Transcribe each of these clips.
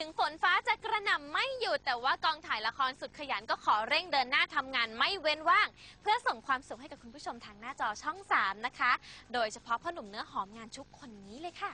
ถึงฝนฟ้าจะกระหน่ำไม่หยุดแต่ว่ากองถ่ายละครสุดขยันก็ขอเร่งเดินหน้าทำงานไม่เว้นว่าง เพื่อส่งความสุขให้กับคุณผู้ชมทางหน้าจอช่อง 3 นะคะ โดยเฉพาะพ่อหนุ่มเนื้อหอมงานชุกคนนี้เลยค่ะ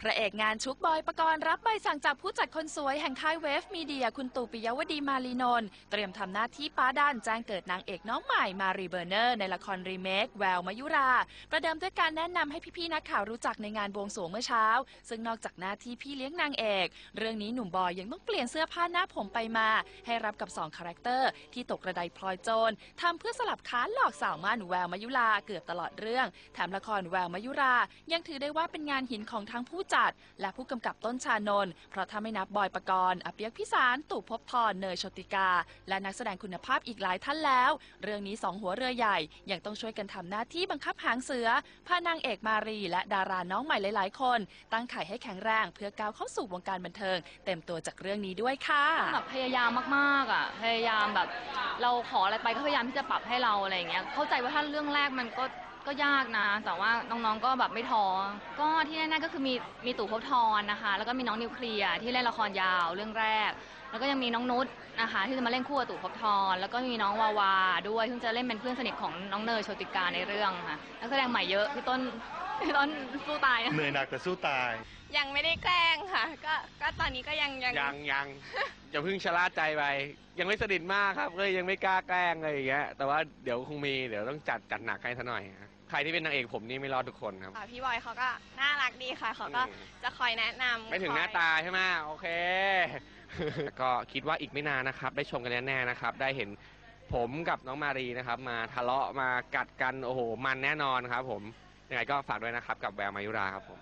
พระเอกงานชุกบอยประกรณ์รับใบสั่งจากผู้จัดคนสวยแห่งค่ายเวฟมีเดียคุณตู่ปิยวดีมาลีนนท์เตรียมทำหน้าที่ป้าดันแจ้งเกิดนางเอกน้องใหม่มารีเบอร์เนอร์ในละครรีเมคแววมายุรา ประเดิมด้วยการแนะนำให้พี่ๆนักข่าวรู้จักในงานบวงสรวงเมื่อเช้า ซึ่งนอกจากหน้าที่พี่เลี้ยงนางเอก เรื่องนี้หนุ่มบอยยังต้องเปลี่ยนเสื้อผ้าหน้าผมไปมา ให้รับกับสองคาแรคเตอร์ที่ตกกระไดพลอยโจรทำเพื่อสลับค้านหลอกสาวม่านแววมายุราเกือบตลอดเรื่องแถมละครแววมายุรา ยังถือได้ว่าเป็นงานหินของทั้งผู้จัด และผู้กำกับต้นชานนท์เพราะถ้าไม่นับบอยปกรณ์อเปียกพิสารตู่ภพบทรเนยโชติกา และนักแสดงคุณภาพอีกหลายท่านแล้ว เรื่องนี้สองหัวเรือใหญ่ยังต้องช่วยกันทำหน้าที่บังคับหางเสือพานางเอกมารีและดาราน้องใหม่หลาย ๆ คน ตั้งไข่ให้แข็งแรงเพื่อก้าวเข้าสู่วงการบันเทิง เต็มตัวจากเรื่องนี้ด้วยค่ะแบบพยายามมากๆอะพยายามแบบ เราขออะไรไปก็พยายามที่จะปรับให้เราอะไรอย่างเงี้ยเข้าใจว่าถ้าเรื่องแรกมันก็ ก็ยากนะ แต่ว่าน้องๆก็แบบไม่ท้อก็ที่แน่ๆก็คือมีมีตู่ภพบทรนะคะ แล้วก็มีน้องนิวเคลียร์ที่เล่นละครยาวเรื่องแรก แล้วก็ยังมีน้องนุชนะคะ ที่จะมาเล่นคู่กับตู่ภพบทรแล้วก็มีน้องวาวาด้วยซึ่งจะเล่นเป็นเพื่อนสนิทของน้องเนยโชติกาในเรื่องค่ะนักแสดงใหม่เยอะพี่ต้นพี่ต้นสู้ตายนะเหนื่อยหนักแต่สู้ตาย ยังไม่ได้แกล้งค่ะ ก็ก็ตอนนี้ก็ยังยัง ยังยัง อย่าเพิ่งชะล่าใจไป ยังไม่สนิทมากครับก็ยังไม่กล้าแกล้งอะไรอย่างเงี้ยแต่ว่าเดี๋ยวคงมีเดี๋ยวต้องจัดจัดหนักให้ซะหน่อยครับ ใครที่เป็นนางเอกผมนี่ไม่รอดทุกคนครับ ค่ะพี่บอยเขาก็น่ารักดีค่ะ เขาก็อืม จะคอยแนะนำไม่ถึงคอยหน้าตาใช่ไหมโอเค ก็คิดว่าอีกไม่นานนะครับ ได้ชมกันแน่ๆนะครับ ได้เห็นผมกับน้องมารีนะครับ มาทะเลาะมากัดกันโอ้โห มันแน่นอนครับ ผมยังไงก็ฝากด้วยนะครับ กับแววมายุราครับผม